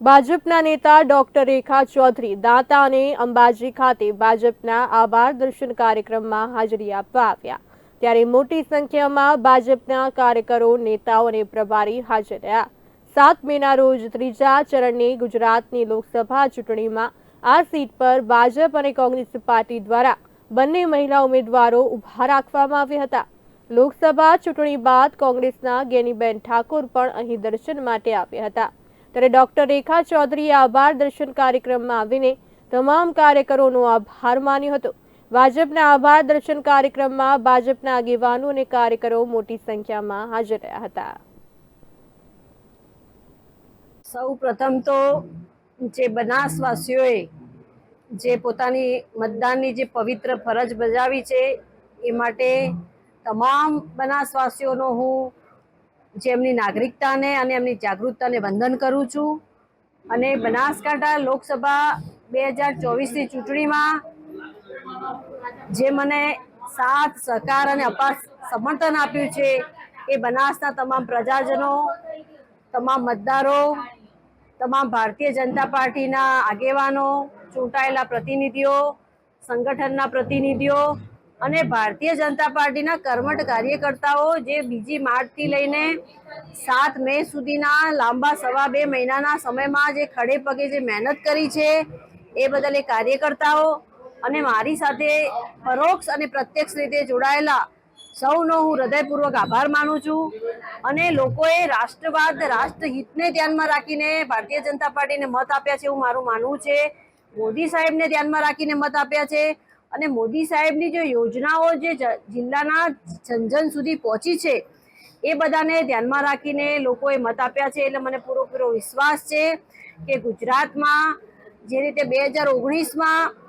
ભાજપના નેતા ડોક્ટર રેખા ચૌધરી દાંતા અને અંબાજી ખાતે ભાજપના આભાર દર્શન કાર્યક્રમમાં હાજરી આપવા આવ્યા. ત્યારે મોટી સંખ્યામાં ભાજપના કાર્યકરો, નેતાઓ અને પ્રભારી હાજર રહ્યા. સાત મેના રોજ ત્રીજા ચરણની ગુજરાતની લોકસભા ચૂંટણીમાં આ સીટ પર ભાજપ અને કોંગ્રેસ પાર્ટી દ્વારા બંને મહિલા ઉમેદવારો ઊભા રાખવામાં આવ્યા હતા. લોકસભા ચૂંટણી બાદ કોંગ્રેસના ગેનીબેન ઠાકોર પણ અહીં દર્શન માટે આવ્યા હતા. ત્યારે ડોક્ટર રેખા ચૌધરીએ આભાર દર્શન કાર્યક્રમમાં આવીને તમામ કાર્યકરોનો આભાર માન્યો હતો. ભાજપના આભાર દર્શન કાર્યક્રમમાં ભાજપના આગેવાનો અને કાર્યકરો મોટી સંખ્યામાં હાજર રહ્યા હતા. સૌ પ્રથમ તો જે બનાસવાસીઓએ જે પોતાની મતદાનની જે પવિત્ર ફરજ બજાવી છે, એ માટે તમામ બનાસવાસીઓનો હું જે એમની નાગરિકતાને અને એમની જાગૃતતાને વંદન કરું છું. અને બનાસકાંઠા લોકસભા બે હજાર ચોવીસની ચૂંટણીમાં જે મને સાથ, સહકાર અને અપાર સમર્થન આપ્યું છે એ બનાસના તમામ પ્રજાજનો, તમામ મતદારો, તમામ ભારતીય જનતા પાર્ટીના આગેવાનો, ચૂંટાયેલા પ્રતિનિધિઓ, સંગઠનના પ્રતિનિધિઓ અને ભારતીય જનતા પાર્ટીના કર્મઠ કાર્યકર્તાઓ જે બીજી માર્ચથી લઈને સાત મે સુધીના લાંબા સવા બે મહિનાના સમયમાં જે ખડે પગે જે મહેનત કરી છે, એ બદલ એ કાર્યકર્તાઓ અને મારી સાથે પરોક્ષ અને પ્રત્યક્ષ રીતે જોડાયેલા સૌનો હું હૃદયપૂર્વક આભાર માનું છું અને લોકોએ રાષ્ટ્રવાદ, રાષ્ટ્રહિતને ધ્યાનમાં રાખીને ભારતીય જનતા પાર્ટીને મત આપ્યા છે એવું મારું માનવું છે. મોદી સાહેબને ધ્યાનમાં રાખીને મત આપ્યા છે. અને મોદી સાહેબની જે યોજનાઓ જે જિલ્લાના જન જન સુધી પહોંચી છે, એ બધાને ધ્યાનમાં રાખીને લોકોએ મત આપ્યા છે. એટલે મને પૂરો વિશ્વાસ છે કે ગુજરાતમાં જે રીતે બે હજાર ઓગણીસમાં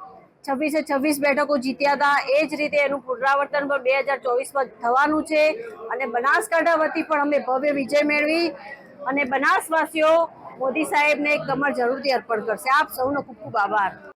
છવ્વીસે છવ્વીસ બેઠકો જીત્યા હતા, એ જ રીતે એનું પુનરાવર્તન પણ બે હજાર ચોવીસમાં થવાનું છે. અને બનાસકાંઠા વતી પણ અમે ભવ્ય વિજય મેળવી અને બનાસવાસીઓ મોદી સાહેબને એક કમર જરૂરથી અર્પણ કરશે. આપ સૌનો ખૂબ ખૂબ આભાર.